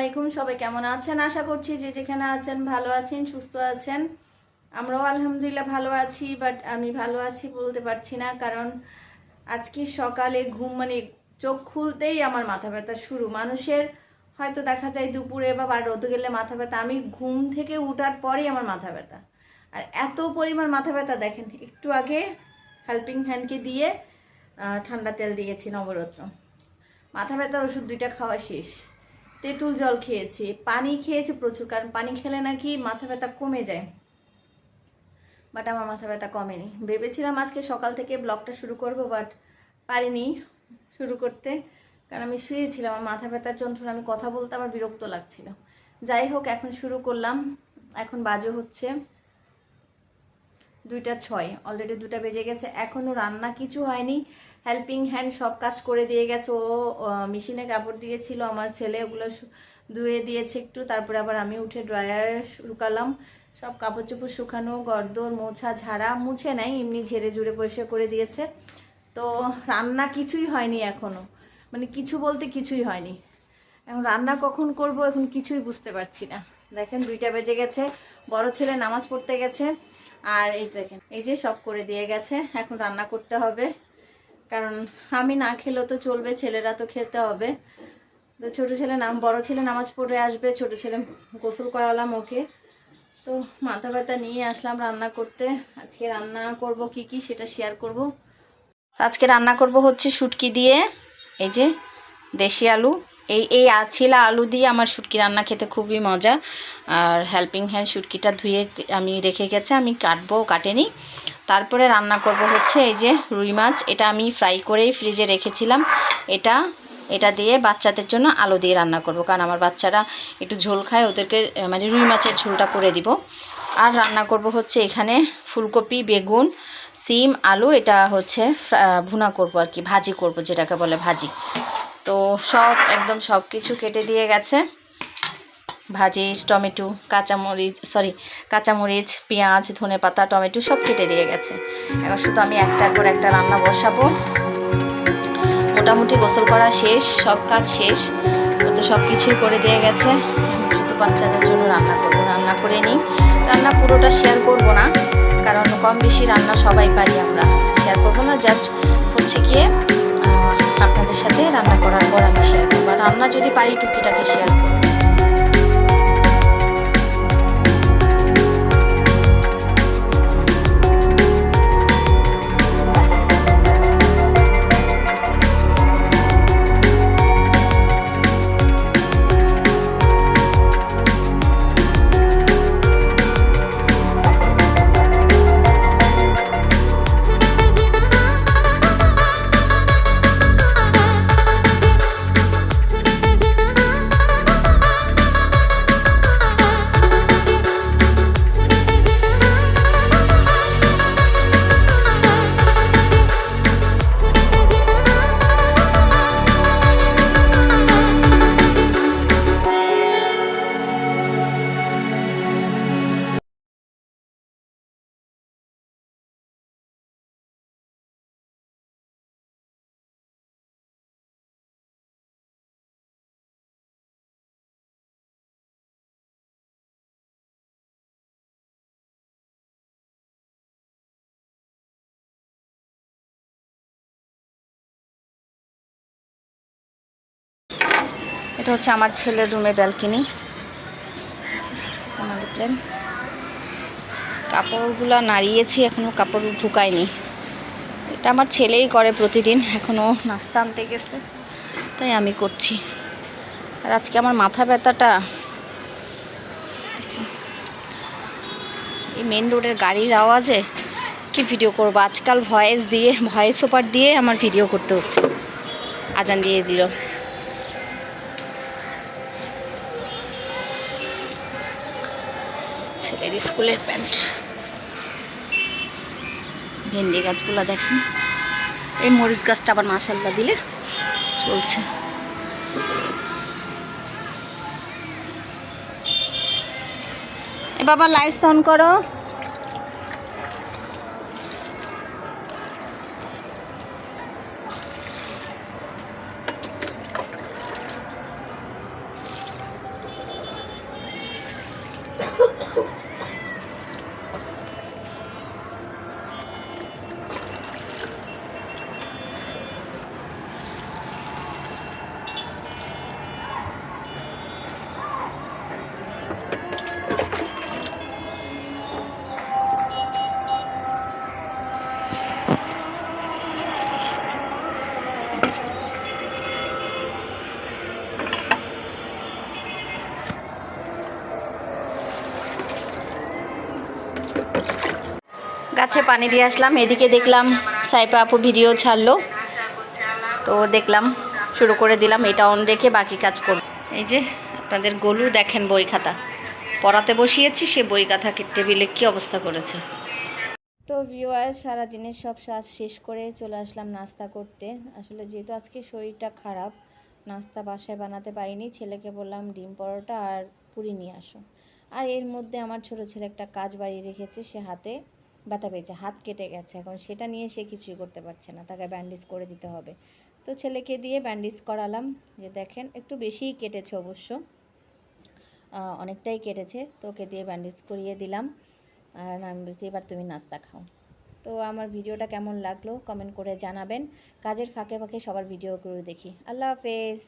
আলাইকুম, সবাই কেমন আছেন? আশা করছি যে যেখানে আছেন ভালো আছেন, সুস্থ আছেন। আমরাও আলহামদুলিল্লাহ ভালো আছি বাট আমি ভালো আছি বলতে পারছি না, কারণ আজকে সকালে ঘুম মানে চোখ খুলতেই আমার মাথা ব্যথা শুরু। মানুষের হয়তো দেখা যায় দুপুরে বা রোদ গেলে মাথা ব্যথা, আমি ঘুম থেকে উঠার পরেই আমার মাথা ব্যথা। আর এত পরিমাণ মাথা ব্যথা, দেখেন, একটু আগে হেল্পিং হ্যান্ডকে দিয়ে ঠান্ডা তেল দিয়েছি, নবরত্ন। মাথা ব্যথার ওষুধ দুইটা খাওয়া শেষ। তেঁতুল জল খেয়েছি। পানি খেয়েছি প্রচুর, কারণ পানি খেলে নাকি মাথা ব্যথা কমে যায়। বাট আমার মাথা ব্যথা কমেনি। ভেবেছিলাম আজকে সকাল থেকে ব্লগটা শুরু করব বাট পারিনি শুরু করতে। কারণ আমি শুয়েছিলাম, আমার মাথা ব্যথার যন্ত্রণা আমি কথা বলতে আমার বিরক্ত লাগছিল। যাই হোক, এখন শুরু করলাম। এখন বাজে হচ্ছে দুইটা ছয়। অলরেডি দুটা বেজে গেছে। এখনও রান্না কিছু হয়নি। হেল্পিং হ্যান্ড সব কাজ করে দিয়ে গেছে। ও মেশিনে কাপড় দিয়েছিল, আমার ছেলে ওগুলো ধুয়ে দিয়েছে একটু। তারপরে আবার আমি উঠে ড্রায়ারে শুকালাম। সব কাপড় চোপড় শুকানো গর্দর মোছা, ঝাড়া মুছে নাই, এমনি ঝেড়ে ঝুড়ে পরিষ্কার করে দিয়েছে। তো রান্না কিছুই হয়নি এখনও মানে কিছু বলতে কিছুই হয়নি। এখন রান্না কখন করব এখন কিছুই বুঝতে পারছি না। দেখেন দুইটা বেজে গেছে। বড় ছেলে নামাজ পড়তে গেছে। আর এই দেখেন, এই যে সব করে দিয়ে গেছে, এখন রান্না করতে হবে। কারণ আমি না খেলেও তো চলবে, ছেলেরা তো খেতে হবে। তো ছোটো ছেলে নাম, বড় ছেলে নামাজ পড়ে আসবে, ছোটো ছেলে গোসল করালাম ওকে। তো মাথা ব্যথা নিয়ে আসলাম রান্না করতে। আজকে রান্না করব কি কি সেটা শেয়ার করব। আজকে রান্না করব হচ্ছে শুটকি দিয়ে, এই যে দেশি আলু এই এই আছিলা আলু দিয়ে আমার শুটকি রান্না খেতে খুবই মজা। আর হেল্পিং হ্যান্ড শুটকিটা ধুয়ে আমি রেখে গেছে, আমি কাটবো, কাটেনি। তারপরে রান্না করব হচ্ছে এই যে রুই মাছ। এটা আমি ফ্রাই করেই ফ্রিজে রেখেছিলাম। এটা এটা দিয়ে বাচ্চাদের জন্য আলু দিয়ে রান্না করব, কারণ আমার বাচ্চারা একটু ঝোল খায়, ওদেরকে মানে রুই মাছের ঝোলটা করে দিব। আর রান্না করব হচ্ছে এখানে ফুলকপি, বেগুন, সিম, আলু। এটা হচ্ছে ভুনা করব আর কি, ভাজি করব যেটাকে বলে ভাজি। তো সব, একদম সব কিছু কেটে দিয়ে গেছে। ভাজি, টমেটো, কাঁচামরিচ সরি কাঁচামরিচ, পেঁয়াজ, ধনে পাতা, টমেটো সব কেটে দিয়ে গেছে। এবার শুধু আমি একটার পর একটা রান্না বসাবো। মোটামুটি গোসল করা শেষ, সব কাজ শেষ। ও তো সব কিছুই করে দিয়ে গেছে। শুধু বাচ্চাদের জন্য রান্না করব, রান্না করে নিই। রান্না পুরোটা শেয়ার করব না, কারণ কম বেশি রান্না সবাই পারি আমরা। শেয়ার করব না জাস্ট হচ্ছে গিয়ে আপনাদের সাথে রান্না করার পর আমি শেয়ার করব রান্না যদি পারি টুকিটাকে শেয়ার করব। এটা হচ্ছে আমার ছেলের রুমে ব্যালকিনি। মালি প্ল্যান কাপড়গুলো নাড়িয়েছি এখনও কাপড় ঢুকায়নি। এটা আমার ছেলেই করে প্রতিদিন এখনও নাস্তা আনতে গেছে, তাই আমি করছি। আর আজকে আমার মাথা ব্যথাটা এই মেন রোডের গাড়ির আওয়াজে কি ভিডিও করব? আজকাল ভয়েস দিয়ে ভয়েস ওপার দিয়ে আমার ভিডিও করতে হচ্ছে। আজান দিয়ে দিল। ছেলের স্কুলের প্যান্ট। ভেন্ডি গাছগুলো দেখেন। এই মরিচ গাছটা আবার মাসাল্লা দিলে চলছে। এ বাবা লাইটস অন করো। গাছে পানি দিয়ে আসলাম। এদিকে দেখলাম সাইপা আপু ভিডিও ছাড়লো। তো দেখলাম, শুরু করে দিলাম, এটা অন রেখে বাকি কাজ করব। এই যে, আপনাদের গলু দেখেন বই খাতা। পড়াতে বসিয়েছি, সে বই খাতা টেবিলে কী অবস্থা করেছে। তো ভিওয়ার সারাদিনের সব কাজ শেষ করে চলে আসলাম নাস্তা করতে। আসলে যেহেতু আজকে শরীরটা খারাপ, নাস্তা বাসায় বানাতে পারিনি, ছেলেকে বললাম ডিম পরোটা আর পুরি নিয়ে আসো। আর এর মধ্যে আমার ছোট ছেলে একটা কাজ বাড়িয়ে রেখেছে সে হাতে। ব্যথা পেয়েছে, হাত কেটে গেছে, এখন সেটা নিয়ে সে কিছুই করতে পারছে না, তাকে ব্যান্ডেজ করে দিতে হবে। তো ছেলেকে দিয়ে ব্যান্ডেজ করালাম, যে দেখেন একটু বেশিই কেটেছে অবশ্য অনেকটাই কেটেছে, তো ওকে দিয়ে ব্যান্ডেজ করিয়ে দিলাম। আর আমি বলছি, এবার তুমি নাস্তা খাও। তো আমার ভিডিওটা কেমন লাগল কমেন্ট করে জানাবেন। কাজের ফাঁকে ফাঁকে সবার ভিডিও করে দেখি। আল্লাহ হাফেজ।